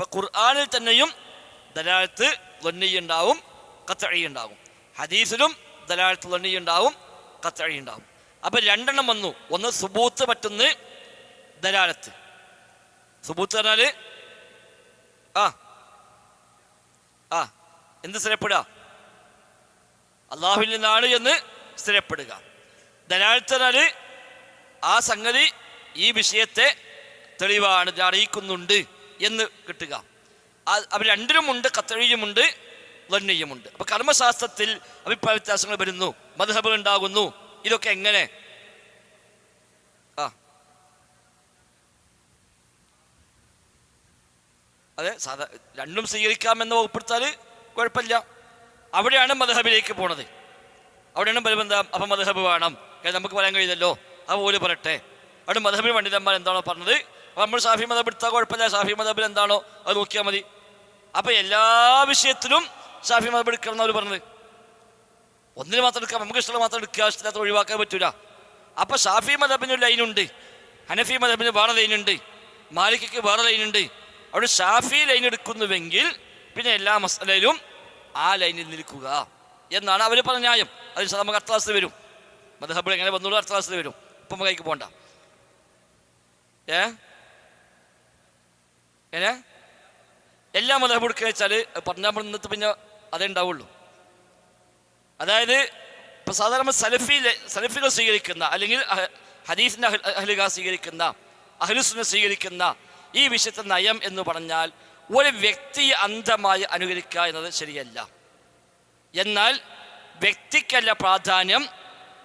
ഇപ്പൊ ഖുർആാനിൽ തന്നെയും ദലാലത്ത് ഉണ്ടാവും കത്തഴി ഉണ്ടാവും ഹദീസിലും ദലാലത്ത് ഉണ്ടാവും കത്തഴി ഉണ്ടാവും അപ്പൊ രണ്ടെണ്ണം വന്നു. ഒന്ന് സുബൂത്ത് പറ്റുന്ന ദലാലത്ത്. സുബൂത്ത് പറഞ്ഞാൽ? ആ. ആ. എന്ത് സ്ഥിരപ്പെടുക? അള്ളാഹുവിൽ നിന്നാണ് എന്ന് സ്ഥിരപ്പെടുക. ദലാലത്ത് പറഞ്ഞാൽ ആ സംഗതി ഈ വിഷയത്തെ തെളിവാണ് അറിയിക്കുന്നുണ്ട്. എന്ന് കിട്ടുക. അവർ രണ്ടിലുമുണ്ട് കത്തഴിയുമുണ്ട് ലന്നയുമുണ്ട് അപ്പൊ കർമ്മശാസ്ത്രത്തിൽ അഭിപ്രായ വ്യത്യാസങ്ങൾ വരുന്നു. മധുഹബുകൾ ഉണ്ടാകുന്നു. ഇതൊക്കെ എങ്ങനെ? ആ. അതെ സാധാ രണ്ടും സ്വീകരിക്കാമെന്ന് വകുപ്പെടുത്താൽ കുഴപ്പമില്ല. അവിടെയാണ് മധുഹബിലേക്ക് പോണത്. അവിടെയാണ് ബലബന്ധം. അപ്പൊ മധുഹബ് വേണം. നമുക്ക് പറയാൻ കഴിയില്ലല്ലോ. അത് ഓൽ പറയട്ടെ. അവിടെ മധുഹബി പണ്ഡിതന്മാർ എന്താണോ പറഞ്ഞത്? അപ്പോൾ നമ്മൾ ഷാഫി മതബ് എടുത്താൽ കുഴപ്പമില്ല. ഷാഫി മതബിൽ എന്താണോ അത് നോക്കിയാൽ മതി. അപ്പം എല്ലാ വിഷയത്തിലും ഷാഫി മതബ് എടുക്കണം എന്ന് അവർ പറഞ്ഞത്. ഒന്നിന് മാത്രം എടുക്കാം. നമുക്ക് ഇഷ്ടമുള്ള മാത്രം എടുക്കുക. ഇഷ്ടമില്ലാത്ത ഒഴിവാക്കാൻ പറ്റൂല. അപ്പം ഷാഫി മതബിന് ഒരു ലൈനുണ്ട് ഹനഫി മതബിന് വേറെ ലൈനുണ്ട് മാലിക്കയ്ക്ക് വേറെ ലൈനുണ്ട് അവിടെ ഷാഫി ലൈൻ എടുക്കുന്നുവെങ്കിൽ പിന്നെ എല്ലാ മസലയിലും ആ ലൈനിൽ നിൽക്കുക എന്നാണ് അവർ പറഞ്ഞ ന്യായം. അത് നമുക്ക് ക്ലാസ്സിൽ വരും. മതഹബിൾ എങ്ങനെ വന്നുള്ളൂ ക്ലാസ്സിൽ വരും. ഇപ്പം നമുക്ക് കൈക്ക് പോണ്ട. ഏ? എങ്ങനെ എല്ലാ മതഹബ് എടുക്കുക വെച്ചാൽ പറഞ്ഞാൽ ഇന്നത്തെ പിന്നെ അതേ ഉണ്ടാവുള്ളൂ. അതായത് ഇപ്പം സാധാരണ സലഫി സലഫികൾ സ്വീകരിക്കുന്ന അല്ലെങ്കിൽ ഹരീഫിന്റെ അഹ്ലുക സ്വീകരിക്കുന്ന അഹ്ലുസുനെ സ്വീകരിക്കുന്ന ഈ വിഷയത്തെ നയം എന്ന് പറഞ്ഞാൽ ഒരു വ്യക്തിയെ അന്ധമായി അനുകരിക്കുക എന്നത് ശരിയല്ല. എന്നാൽ വ്യക്തിക്കല്ല പ്രാധാന്യം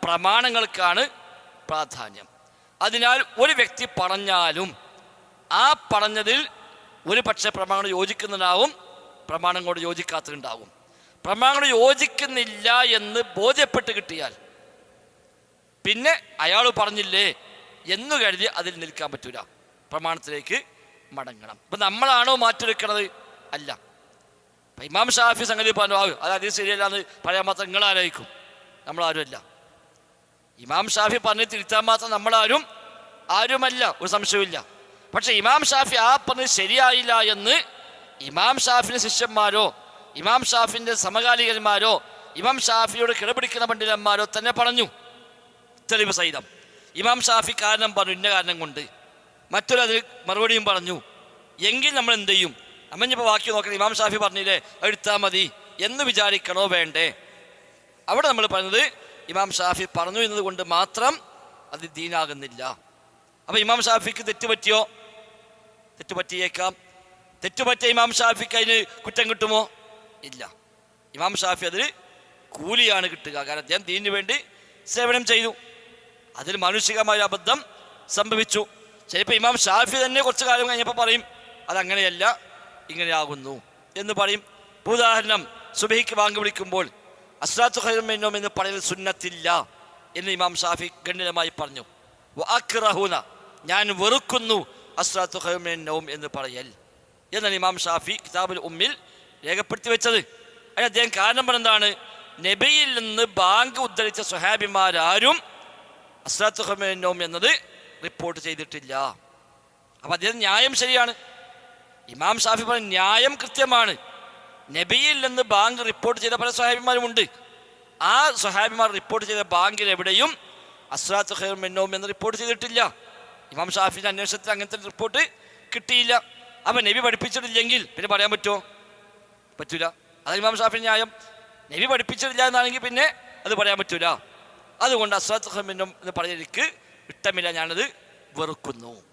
പ്രമാണങ്ങൾക്കാണ് പ്രാധാന്യം. അതിനാൽ ഒരു വ്യക്തി പറഞ്ഞാലും ആ പറഞ്ഞതിൽ ഒരു പക്ഷേ പ്രമാണം യോജിക്കുന്നുണ്ടാവും പ്രമാണം കൊണ്ട് യോജിക്കാത്തതുണ്ടാവും. പ്രമാണം യോജിക്കുന്നില്ല എന്ന് ബോധ്യപ്പെട്ട് കിട്ടിയാൽ പിന്നെ അയാൾ പറഞ്ഞില്ലേ എന്ന് കരുതി അതിൽ നിൽക്കാൻ പറ്റൂല. പ്രമാണത്തിലേക്ക് മടങ്ങണം. ഇപ്പം നമ്മളാണോ മാറ്റിയെടുക്കണത് അല്ല. ഇമാം ഷാഫി സംഗതി പറഞ്ഞു അത് അതിൽ ശരിയല്ലാന്ന് പറയാൻ മാത്രം നിങ്ങളാരായിരിക്കും? നമ്മളാരുമല്ല. ഇമാം ഷാഫി പറഞ്ഞ് തിരുത്താൻ മാത്രം നമ്മളാരും ആരുമല്ല. ഒരു സംശയവുമില്ല. പക്ഷെ ഇമാം ഷാഫി ആ പറഞ്ഞ് ശരിയായില്ല എന്ന് ഇമാം ഷാഫിന്റെ ശിഷ്യന്മാരോ ഇമാം ഷാഫിന്റെ സമകാലികന്മാരോ ഇമാം ഷാഫിയോട് കിടപിടിക്കുന്ന പണ്ഡിതന്മാരോ തന്നെ പറഞ്ഞു. തെളിവ് സഹിതം. ഇമാം ഷാഫി കാരണം പറഞ്ഞു ഇന്ന കാരണം കൊണ്ട്. മറ്റൊരു അതിൽ മറുപടിയും പറഞ്ഞു എങ്കിൽ നമ്മൾ എന്ത് ചെയ്യും? അമ്മഞ്ഞിപ്പോൾ വാക്കി നോക്കണം ഇമാം ഷാഫി പറഞ്ഞില്ലേ എടുത്താൽ മതി എന്ന് വിചാരിക്കണോ വേണ്ടേ? അവിടെ നമ്മൾ പറഞ്ഞത് ഇമാം ഷാഫി പറഞ്ഞു എന്നതുകൊണ്ട് മാത്രം അത് ദീനാകുന്നില്ല. അപ്പോൾ ഇമാം ഷാഫിക്ക് തെറ്റുപറ്റിയോ തെറ്റുപറ്റിയേക്കാം. തെറ്റുപറ്റിയ ഇമാം ഷാഫിക്ക് അതിന് കുറ്റം കിട്ടുമോ? ഇല്ല. ഇമാം ഷാഫി അതിന് കൂലിയാണ് കിട്ടുക. കാരണം അദ്ദേഹം ദീനിനു വേണ്ടി സേവനം ചെയ്തു. അതിൽ മാനുഷികമായ അബദ്ധം സംഭവിച്ചു. ചിലപ്പോൾ ഇമാം ഷാഫി തന്നെ കുറച്ച് കാലം കഴിഞ്ഞപ്പോൾ പറയും അതങ്ങനെയല്ല ഇങ്ങനെയാകുന്നു എന്ന് പറയും. ഉദാഹരണം സുബഹിക്ക് വാങ്ങി വിളിക്കുമ്പോൾ അസ്ലാത്തു ഖൈറുമിന്നോം എന്ന് പറയുന്നത് സുന്നത്തില്ല എന്ന് ഇമാം ഷാഫി ഗണ്യമായി പറഞ്ഞു. വഅക്റഹുന ഞാൻ വെറുക്കുന്നു അസ്ലാത്തു ഖൈറുമിന്നോം എന്ന് പറയൽ. എന്നാണ് ഇമാം ഷാഫി കിതാബുൽ ഉമ്മിൽ രേഖപ്പെടുത്തി വെച്ചത്. അതിന് അദ്ദേഹം കാരണം പറഞ്ഞെന്താണ് നബിയിൽ നിന്ന് ബാങ്ക് ഉദ്ധരിച്ച സുഹാബിമാരാരും അസ്രാത്തു ഖൈറുമിന്നോം എന്നത് റിപ്പോർട്ട് ചെയ്തിട്ടില്ല. അപ്പം അദ്ദേഹം ന്യായം ശരിയാണ്. ഇമാം ഷാഫി പറഞ്ഞ ന്യായം കൃത്യമാണ്. നബിയിൽ നിന്ന് ബാങ്ക് റിപ്പോർട്ട് ചെയ്ത പല സ്വഹാബിമാരുമുണ്ട്. ആ സ്വഹാബിമാർ റിപ്പോർട്ട് ചെയ്ത ബാങ്കിൽ എവിടെയും അസ്രാത്ത് മിന്നോം എന്ന് റിപ്പോർട്ട് ചെയ്തിട്ടില്ല. ഇമാം ഷാഫിന്റെ അന്വേഷണത്തിൽ അങ്ങനത്തെ റിപ്പോർട്ട് കിട്ടിയില്ല. അപ്പം നബി പഠിപ്പിച്ചിട്ടില്ലെങ്കിൽ പിന്നെ പറയാൻ പറ്റുമോ? പറ്റൂല. അതാണ് ഇമാം ഷാഫി ന്യായം. നബി പഠിപ്പിച്ചിട്ടില്ല എന്നാണെങ്കിൽ പിന്നെ അത് പറയാൻ പറ്റൂല. അതുകൊണ്ട് അസ്രാത്ത് ഖൈർ മിന്നോം എന്ന് പറഞ്ഞ എനിക്ക് ഇഷ്ടമില്ല ഞാനത് വെറുക്കുന്നു.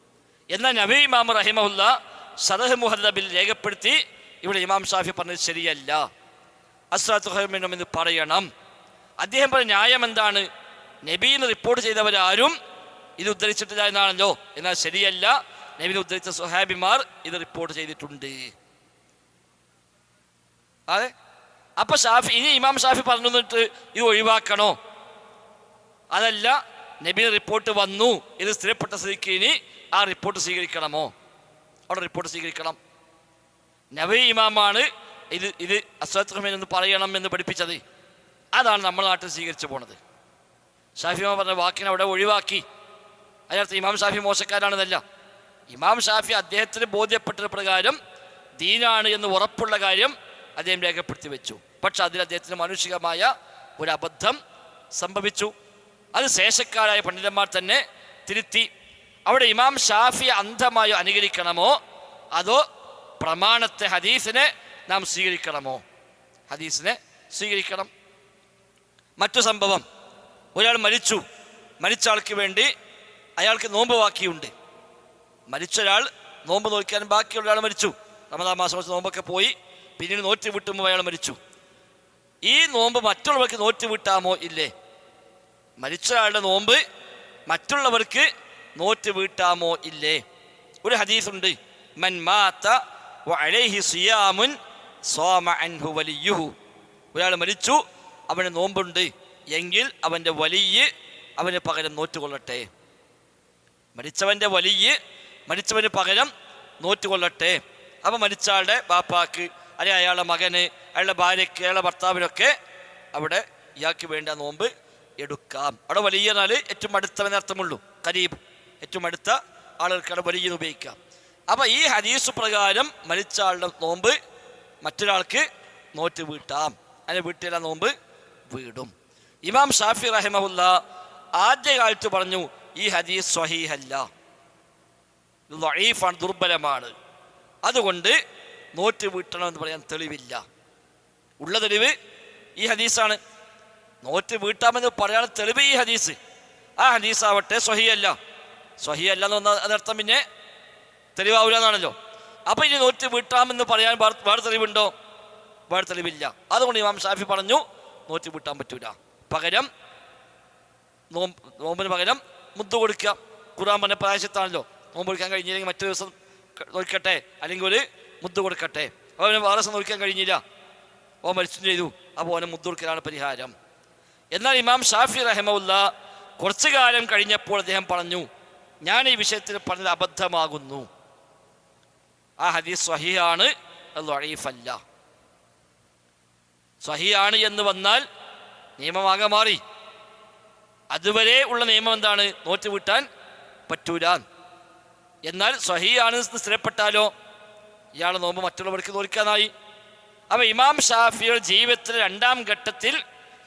എന്നാൽ നബി ഇമാം റഹിമഹുല്ല സദഹ് മുഹല്ലബിൽ രേഖപ്പെടുത്തി ഇവിടെ ഇമാം ഷാഫി പറഞ്ഞത് ശരിയല്ല. അസ്രാത്ത് ഖൈമിനും എന്ന് പറയണം. അദ്ദേഹം പറഞ്ഞ ന്യായം എന്താണ്? നബീന്ന് റിപ്പോർട്ട് ചെയ്തവരാരും ഇത് ഉദ്ധരിച്ചിട്ടില്ല എന്നാണല്ലോ. എന്നാൽ ശരിയല്ല. നബിനെ ഉദ്ധരിച്ച സുഹാബിമാർ ഇത് റിപ്പോർട്ട് ചെയ്തിട്ടുണ്ട്. അതെ? അപ്പൊ ഷാഫി ഇനി ഇമാം ഷാഫി പറഞ്ഞു എന്നിട്ട് ഇത് ഒഴിവാക്കണോ? അതല്ല നബി റിപ്പോർട്ട് വന്നു. ഇത് സ്ഥിരപ്പെട്ട സ്ഥിതിക്ക് ഇനി ആ റിപ്പോർട്ട് സ്വീകരിക്കണമോ? അവിടെ റിപ്പോർട്ട് സ്വീകരിക്കണം. നബി ഇമാമാണ് ഇത് ഇത് അസ്വത്ത് റഹ്മാൻ എന്ന് പറയണം എന്ന് പഠിപ്പിച്ചത്. അതാണ് നമ്മുടെ നാട്ടിൽ സ്വീകരിച്ചു പോണത്. ഷാഫിമാ പറഞ്ഞ വാക്കിനെ അവിടെ ഒഴിവാക്കി. അതിനർത്ഥം ഇമാം ഷാഫി മോശക്കാരാണെന്നല്ല. ഇമാം ഷാഫി അദ്ദേഹത്തിന് ബോധ്യപ്പെട്ട പ്രകാരം ദീനാണ് എന്ന് ഉറപ്പുള്ള കാര്യം അദ്ദേഹം രേഖപ്പെടുത്തി വെച്ചു. പക്ഷെ അതിൽ അദ്ദേഹത്തിന് മാനുഷികമായ ഒരു അബദ്ധം സംഭവിച്ചു. അത് ശേഷക്കാരായ പണ്ഡിതന്മാർ തന്നെ തിരുത്തി അവിടെ ഇമാം ഷാഫി അന്ധമായോ അനുകരിക്കണമോ? അതോ പ്രമാണത്തെ ഹദീസിനെ നാം സ്വീകരിക്കണമോ? ഹദീസിനെ സ്വീകരിക്കണം. മറ്റു സംഭവം. ഒരാൾ മരിച്ചു. മരിച്ച ആൾക്ക് വേണ്ടി അയാൾക്ക് നോമ്പ് ബാക്കിയുണ്ട് മരിച്ച ഒരാൾ നോമ്പ് നോക്കാൻ ബാക്കിയുള്ള ഒരാൾ മരിച്ചു. റമദാ മാസം വെച്ച് നോമ്പൊക്കെ പോയി പിന്നീട് നോറ്റ് വിട്ടുമ്പോൾ അയാൾ മരിച്ചു. ഈ നോമ്പ് മറ്റുള്ളവർക്ക് നോറ്റ് വിട്ടാമോ? ഇല്ലേ. മരിച്ച ആളുടെ നോമ്പ് മറ്റുള്ളവർക്ക് നോറ്റ് വീട്ടാമോ? ഇല്ലേ. ഒരു ഹദീസുണ്ട്. മൻ മാത്ത സിയാമുൻ അൻഹു ഒരാൾ മരിച്ചു അവന് നോമ്പുണ്ട്. എങ്കിൽ അവന്റെ വലിയ അവന് പകരം നോറ്റുകൊള്ളട്ടെ മരിച്ചവന്റെ വലിയ മരിച്ചവന് പകരം നോറ്റുകൊള്ളട്ടെ അപ്പം മരിച്ച ആളുടെ ബാപ്പാക്ക് അല്ലെങ്കിൽ അയാളുടെ മകന് അയാളുടെ ഭാര്യയ്ക്ക് അയാളുടെ ഭർത്താവിനൊക്കെ അവിടെ ഇയാൾക്ക് വേണ്ട നോമ്പ് എടുക്കാം. അവിടെ വലിയ നാൾ ഏറ്റവും അടുത്തവന് അർത്ഥമുള്ളൂ. കരീബ് ഏറ്റവും അടുത്ത ആളുകൾക്ക് അവിടെ വലിയ ഉപയോഗിക്കാം. അപ്പം ഈ ഹദീസ് പ്രകാരം മരിച്ച ആളുടെ നോമ്പ് മറ്റൊരാൾക്ക് നോറ്റ് വീട്ടാം. അതിന് വീട്ടിലെ നോമ്പ് വീടും. ഇമാം ഷാഫി റഹിമഹുല്ല ആദ്യകാലത്ത് പറഞ്ഞു ഈ ഹദീസ് സ്വഹീഹല്ല. ഇത് ദഈഫാണ് ദുർബലമാണ്. അതുകൊണ്ട് നോറ്റ് വീട്ടണമെന്ന് പറയാൻ തെളിവില്ല. ഉള്ള തെളിവ് ഈ ഹദീസാണ്. നോറ്റ് വീട്ടാമെന്ന് പറയാൻ തെളിവ് ഈ ഹദീസ്. ആ ഹദീസ് ആവട്ടെ സ്വഹിയല്ല സ്വഹിയല്ല എന്ന് പറഞ്ഞാൽ അതർത്ഥം പിന്നെ തെളിവാവില്ല എന്നാണല്ലോ. അപ്പൊ ഇനി നോറ്റ് വീട്ടാമെന്ന് പറയാൻ വേറെ തെളിവുണ്ടോ? വേറെ തെളിവില്ല. അതുകൊണ്ട് ഇമാം ഷാഫി പറഞ്ഞു നോറ്റ് വീട്ടാൻ പറ്റൂല. പകരം നോമ്പ് നോമ്പിന് പകരം മുദ്ദ കൊടുക്കുക. ഖുറാൻ പറഞ്ഞ പ്രായശത്താണല്ലോ. നോമ്പ് കൊടുക്കാൻ കഴിഞ്ഞില്ലെങ്കിൽ മറ്റു ദിവസം നോക്കട്ടെ അല്ലെങ്കിൽ ഒരു മുദ്ദ കൊടുക്കട്ടെ. അവന് വേറെ ദിവസം നോക്കാൻ കഴിഞ്ഞില്ല. ഓ മരിച്ചു ചെയ്തു. അപ്പോൾ അവന് മുദ്ദ കൊടുക്കലാണ് പരിഹാരം. എന്നാൽ ഇമാം ഷാഫി റഹമുല്ല കുറച്ചു കാലം കഴിഞ്ഞപ്പോൾ അദ്ദേഹം പറഞ്ഞു ഞാൻ ഈ വിഷയത്തിൽ പറഞ്ഞത് അബദ്ധമാകുന്നു. ആ ഹദീസ് സ്വഹിയാണ് അത് അഴീഫല്ല സ്വഹിയാണ് എന്ന് വന്നാൽ നിയമമാകെ മാറി. അതുവരെ ഉള്ള നിയമം എന്താണ്? നോറ്റ് വീട്ടാൻ പറ്റൂല. എന്നാൽ സഹിയാണ് സ്ഥിരപ്പെട്ടാലോ? ഇയാളെ നോമ്പ് മറ്റുള്ളവർക്ക് നോക്കാനായി അപ്പൊ ഇമാം ഷാഫിയുടെ ജീവിതത്തിലെ രണ്ടാം ഘട്ടത്തിൽ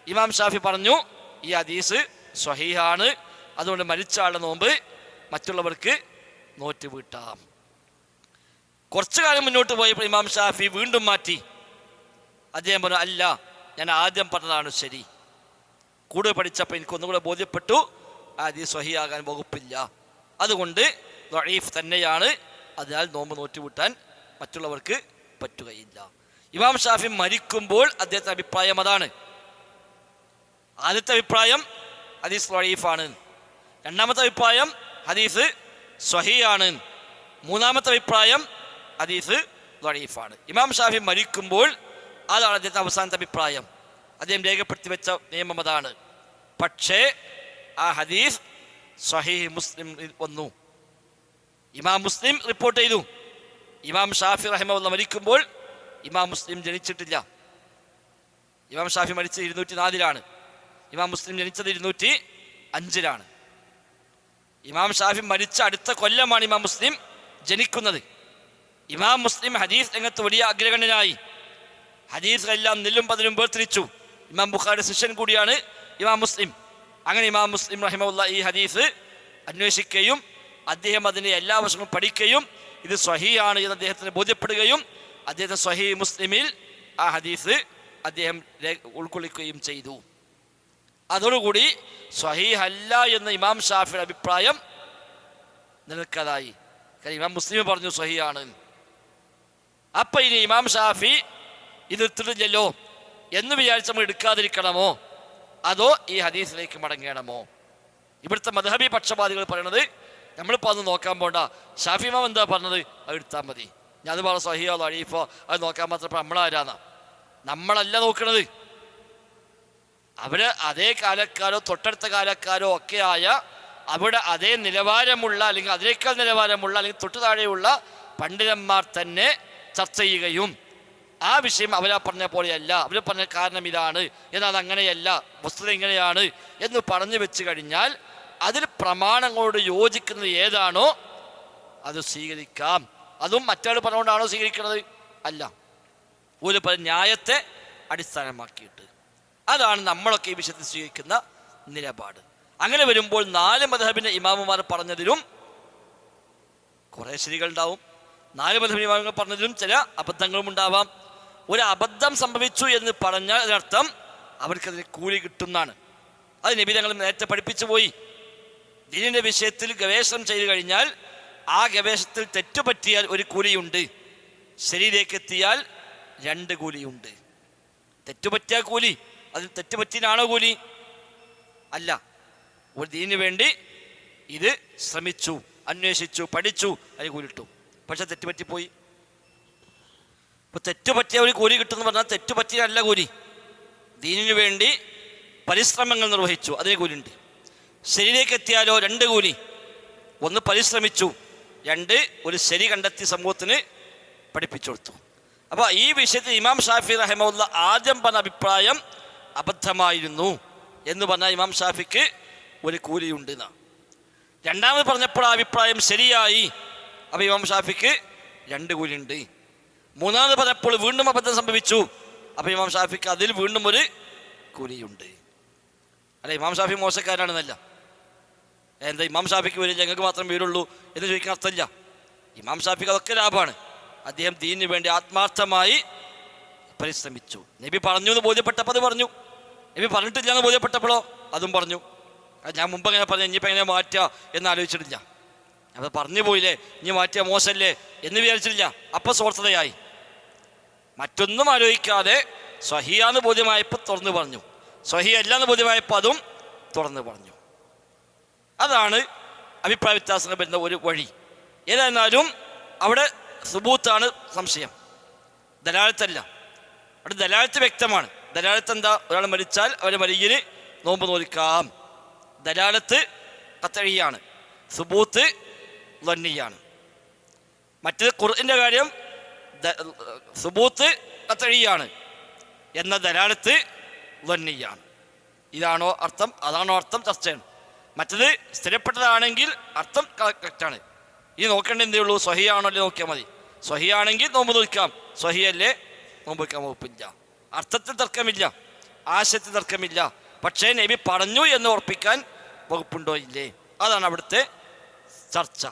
ഇമാം ഷാഫി പറഞ്ഞു ഈ ഹദീസ് സ്വഹീഹാണ് അതുകൊണ്ട് മരിച്ച ആളുടെ നോമ്പ് മറ്റുള്ളവർക്ക് നോറ്റ് വീട്ടാം കുറച്ചു കാലം മുന്നോട്ട് പോയപ്പോൾ ഇമാം ഷാഫി വീണ്ടും മാറ്റി. അദ്ദേഹം പറഞ്ഞു അല്ല ഞാൻ ആദ്യം പറഞ്ഞതാണ് ശരി. കൂടുതൽ പഠിച്ചപ്പോൾ എനിക്ക് ഒന്നുകൂടെ ബോധ്യപ്പെട്ടു. അത് സ്വഹിയാകാൻ വകുപ്പില്ല. അതുകൊണ്ട് ദഈഫ് തന്നെയാണ്. അതിനാൽ നോമ്പ് നോറ്റുവിട്ടാൻ മറ്റുള്ളവർക്ക് പറ്റുകയില്ല. ഇമാം ഷാഫി മരിക്കുമ്പോൾ അദ്ദേഹത്തെ അഭിപ്രായം അതാണ്. ആദ്യത്തെ അഭിപ്രായം ഹദീസ് ആണ് രണ്ടാമത്തെ അഭിപ്രായം ഹദീസ് സ്വഹിയാണ്. മൂന്നാമത്തെ അഭിപ്രായം ഹദീസ് ആണ് ഇമാം ഷാഫി മരിക്കുമ്പോൾ അതാണ് അദ്ദേഹത്തെ അവസാനത്തെ അഭിപ്രായം. അദ്ദേഹം രേഖപ്പെടുത്തി വെച്ച നിയമം അതാണ്. പക്ഷേ ആ ഹദീസ് സഹീഹ് മുസ്ലിം വന്നു. ഇമാം മുസ്ലിം റിപ്പോർട്ട് ചെയ്തു. ഇമാം ഷാഫി റഹിമുള്ള മരിക്കുമ്പോൾ ഇമാം മുസ്ലിം ജനിച്ചിട്ടില്ല. ഇമാം ഷാഫി മരിച്ചത് ഇരുന്നൂറ്റി നാലിലാണ് ഇമാം മുസ്ലിം ജനിച്ചത് ഇരുന്നൂറ്റി അഞ്ചിലാണ് ഇമാം ഷാഫി മരിച്ച അടുത്ത കൊല്ലമാണ് ഇമാം മുസ്ലിം ജനിക്കുന്നത്. ഇമാം മുസ്ലിം ഹദീസ് രംഗത്ത് വലിയ അഗ്രഗണ്യനായി ഹദീസ് എല്ലാം നെല്ലും പതിലും വേർതിരിച്ചു. ഇമാം ബുഖാരി ശിഷ്യൻ കൂടിയാണ് ഇമാം മുസ്ലിം. അങ്ങനെ ഇമാം മുസ്ലിം റഹിമുള്ള ഈ ഹദീസ് അന്വേഷിക്കുകയും അദ്ദേഹം അതിനെ എല്ലാ വശങ്ങളും പഠിക്കുകയും ഇത് സ്വഹിയാണ് എന്ന് അദ്ദേഹത്തിന് ബോധ്യപ്പെടുകയും അദ്ദേഹത്തെ സ്വഹി മുസ്ലിമിൽ ആ ഹദീസ് അദ്ദേഹം ഉൾക്കൊള്ളിക്കുകയും ചെയ്തു. അതോടുകൂടി സ്വഹീഹ് അല്ല എന്ന ഇമാം ഷാഫിയുടെ അഭിപ്രായം നിൽക്കാതായി കാര്യം ഇമാം മുസ്ലിം പറഞ്ഞു സ്വഹിയാണ് അപ്പൊ ഇനി ഇമാം ഷാഫി ഇത് എടുത്തിട്ടില്ലല്ലോ എന്ന് വിചാരിച്ച് നമ്മൾ എടുക്കാതിരിക്കണമോ? അതോ ഈ ഹദീസിലേക്ക് മടങ്ങണമോ? ഇവിടുത്തെ മധഹബി പക്ഷപാതികൾ പറയണത് നമ്മളിപ്പോൾ അത് നോക്കാൻ പോണ്ട. ഷാഫി ഇമാം എന്താ പറഞ്ഞത്? അത് എടുത്താൽ മതി. ഞാൻ പറഞ്ഞ സഹിയോ അഴീഫോ അത് നോക്കാൻ മാത്രം നമ്മളാരാന്നാ നമ്മളല്ല നോക്കണത്. അവർ അതേ കാലക്കാരോ തൊട്ടടുത്ത കാലക്കാരോ ഒക്കെ ആയ അവിടെ അതേ നിലവാരമുള്ള അല്ലെങ്കിൽ അതിനേക്കാൾ നിലവാരമുള്ള അല്ലെങ്കിൽ തൊട്ടു താഴെയുള്ള പണ്ഡിതന്മാർ തന്നെ ചർച്ച ചെയ്യുകയും ആ വിഷയം അവരാ പറഞ്ഞ പോലെയല്ല. അവർ പറഞ്ഞ കാരണം ഇതാണ്. എന്നാൽ അങ്ങനെയല്ല. വസ്തുത ഇങ്ങനെയാണ് എന്ന് പറഞ്ഞു വെച്ച് കഴിഞ്ഞാൽ അതിൽ പ്രമാണങ്ങളോട് യോജിക്കുന്നത് ഏതാണോ അത് സ്വീകരിക്കാം. അതും മറ്റാൾ പറഞ്ഞുകൊണ്ടാണോ സ്വീകരിക്കുന്നത് അല്ല. ഒരു ന്യായത്തെ അടിസ്ഥാനമാക്കിയിട്ട്. അതാണ് നമ്മളൊക്കെ ഈ വിഷയത്തിൽ സ്വീകരിക്കുന്ന നിലപാട്. അങ്ങനെ വരുമ്പോൾ നാല് മധബിന്റെ ഇമാമുമാർ പറഞ്ഞതിലും കുറേ ശരികളുണ്ടാവും. നാല് മധബിന്റെ ഇമാമുകൾ പറഞ്ഞതിലും ചില അബദ്ധങ്ങളും ഉണ്ടാവാം ഒരു അബദ്ധം സംഭവിച്ചു എന്ന് പറഞ്ഞാൽ അതിനർത്ഥം അവർക്കതിന് കൂലി കിട്ടുന്നതാണ് അത് നബി ഞങ്ങൾ നേരത്തെ പഠിപ്പിച്ചു പോയി. ദിനിന്റെ വിഷയത്തിൽ ഗവേഷണം ചെയ്തു കഴിഞ്ഞാൽ ആ ഗവേഷണത്തിൽ തെറ്റുപറ്റിയാൽ ഒരു കൂലിയുണ്ട്. ശരിയിലേക്ക് എത്തിയാൽ രണ്ട് കൂലിയുണ്ട്. തെറ്റുപറ്റിയ കൂലി. അതിൽ തെറ്റുപറ്റിനാണോ കൂലി? അല്ല. ഒരു ദീനിന് വേണ്ടി ഇത് ശ്രമിച്ചു അന്വേഷിച്ചു പഠിച്ചു അതിന് കൂലിട്ടു പക്ഷെ തെറ്റുപറ്റിപ്പോയി. ഇപ്പൊ തെറ്റുപറ്റിയ ഒരു കൂലി കിട്ടുമെന്ന് പറഞ്ഞാൽ തെറ്റുപറ്റിയല്ല കൂലി. ദീനിനു വേണ്ടി പരിശ്രമങ്ങൾ നിർവഹിച്ചു. അതിന് കൂലിയുണ്ട്. ശരിയിലേക്ക് എത്തിയാലോ രണ്ട് കൂലി. ഒന്ന് പരിശ്രമിച്ചു. രണ്ട് ഒരു ശരി കണ്ടെത്തി സമൂഹത്തിന് പഠിപ്പിച്ചു കൊടുത്തു. അപ്പോൾ ഈ വിഷയത്തിൽ ഇമാം ഷാഫി റഹമുല്ല ആദ്യം പറഞ്ഞ അഭിപ്രായം അബദ്ധമായിരുന്നു എന്ന് പറഞ്ഞാൽ ഇമാം ഷാഫിക്ക് ഒരു കൂലിയുണ്ട് എന്നാ. രണ്ടാമത് പറഞ്ഞപ്പോൾ ആ അഭിപ്രായം ശരിയായി. അപ്പോൾ ഇമാം ഷാഫിക്ക് രണ്ട് കൂലിയുണ്ട്. മൂന്നാമത് പറഞ്ഞപ്പോൾ വീണ്ടും അബദ്ധം സംഭവിച്ചു. അപ്പോൾ ഇമാം ഷാഫിക്ക് അതിൽ വീണ്ടും ഒരു കുലിയുണ്ട് അല്ല ഇമാം ഷാഫി മോശക്കാരാണെന്നല്ല എന്താ ഇമാം ഷാഫിക്ക് വരും ഞങ്ങൾക്ക് മാത്രം വീടുള്ളൂ എന്ന് ചോദിക്കാൻ അർത്ഥമില്ല. ഇമാം ഷാഫിക്ക് അതൊക്കെ ലാഭമാണ്. അദ്ദേഹം ദീനിന് വേണ്ടി ആത്മാർത്ഥമായി പരിശ്രമിച്ചു. നബി പറഞ്ഞു എന്ന് ബോധ്യപ്പെട്ടപ്പോൾ അത് പറഞ്ഞു. നബി പറഞ്ഞിട്ടില്ല എന്ന് ബോധ്യപ്പെട്ടപ്പോഴോ അതും പറഞ്ഞു. ഞാൻ മുമ്പ് എങ്ങനെ പറഞ്ഞു ഇനിയിപ്പോൾ എങ്ങനെ മാറ്റുക എന്ന് ആലോചിച്ചിട്ടില്ല. അത് പറഞ്ഞു പോയില്ലേ ഇനി മാറ്റിയ മോശമല്ലേ എന്ന് വിചാരിച്ചിട്ടില്ല. അപ്പം സ്വാർത്ഥതയായി. മറ്റൊന്നും ആലോചിക്കാതെ സഹിയാന്ന് ബോധ്യമായപ്പോൾ തുറന്നു പറഞ്ഞു. സഹിയല്ല എന്ന് ബോധ്യമായപ്പോൾ അതും തുറന്നു പറഞ്ഞു. അതാണ് അഭിപ്രായ വ്യത്യാസങ്ങൾ വരുന്ന ഒരു വഴി. ഏതായിരുന്നാലും അവിടെ സുബൂത്താണ് സംശയം. ദലാലത്തല്ല. അവിടെ ദലാലത്ത് വ്യക്തമാണ്. ദലാലത്ത് എന്താ? ഒരാൾ മരിച്ചാൽ അവരെ മരിയന് നോമ്പ് നോൽക്കാം ദലാലത്ത് കത്തഴിയാണ്. സുബൂത്ത് ലന്നിയാണ്. മറ്റേത് ഖുർഇന്റെ കാര്യം സുബൂത്ത് കത്തഴിയാണ്. എന്ന ദലാലത്ത് വന്നിയാണ്. ഇതാണോ അർത്ഥം? അതാണോ അർത്ഥം? ചർച്ചയാണ്. മറ്റത് സ്ഥിരപ്പെട്ടതാണെങ്കിൽ അർത്ഥം കറക്റ്റാണ്. ഇത് നോക്കേണ്ട എന്തേ ഉള്ളൂ? സ്വഹിയാണോ അല്ലേ നോക്കിയാൽ മതി. സ്വഹിയാണെങ്കിൽ നോമ്പ് നോക്കാം സ്വഹിയല്ലേ? നോമ്പ് വയ്ക്കാൻ വകുപ്പില്ല. അർത്ഥത്തിൽ തർക്കമില്ല. ആശയത്തിൽ തർക്കമില്ല. പക്ഷേ നബി പറഞ്ഞു എന്ന് ഉറപ്പിക്കാൻ വകുപ്പുണ്ടോ? ഇല്ലേ. അതാണ് അവിടുത്തെ ചർച്ച.